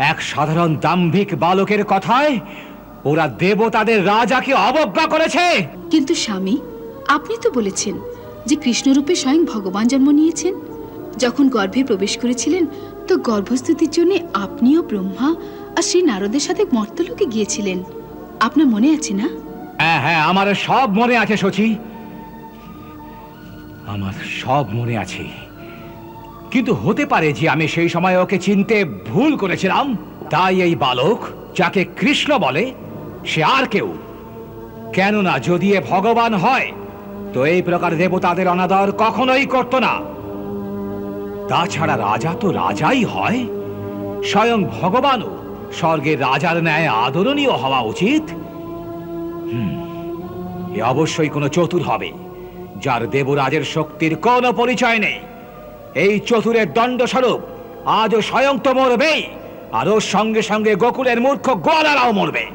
এক সাধারণ দাম্ভিক বালকের কথায় ওরা দেবতাদের রাজাকে অবজ্ঞা করেছে। কিন্তু স্বামী আপনি তো বলেছেন যে কৃষ্ণরূপে স্বয়ং ভগবান জন্ম নিয়েছেন। যখন গর্ভে প্রবেশ করেছিলেন তো গর্ভস্তুতির জন্য আপনিও ব্রহ্মা আর শ্রী নারদের সাথে মর্তলোকে গিয়েছিলেন। আপনার মনে আছে না? হ্যাঁ হ্যাঁ আমার সব মনে আছে সচি আমার সব মনে আছে। কিন্তু হতে পারে যে আমি সেই সময় ওকে চিনতে ভুল করেছিলাম। তাই এই বালক, যাকে কৃষ্ণ বলে, সে আর কেউ। কেননা যদি এ ভগবান হয়, তো এই প্রকার দেবতাদের অনাদর কখনোই করত না। তাছাড়া রাজা তো রাজাই হয়। স্বয়ং ভগবানও স্বর্গের রাজার ন্যায় আদরণীয় হওয়া উচিত। এ অবশ্যই কোনো চতুর হবে, যার দেবরাজের শক্তির কোনো পরিচয় নেই। এই চতুরের দণ্ডস্বরূপ আজও স্বয়ং তো মরবেই আর ওর সঙ্গে সঙ্গে গোকুলের মূর্খ গোয়ালারাও মরবে।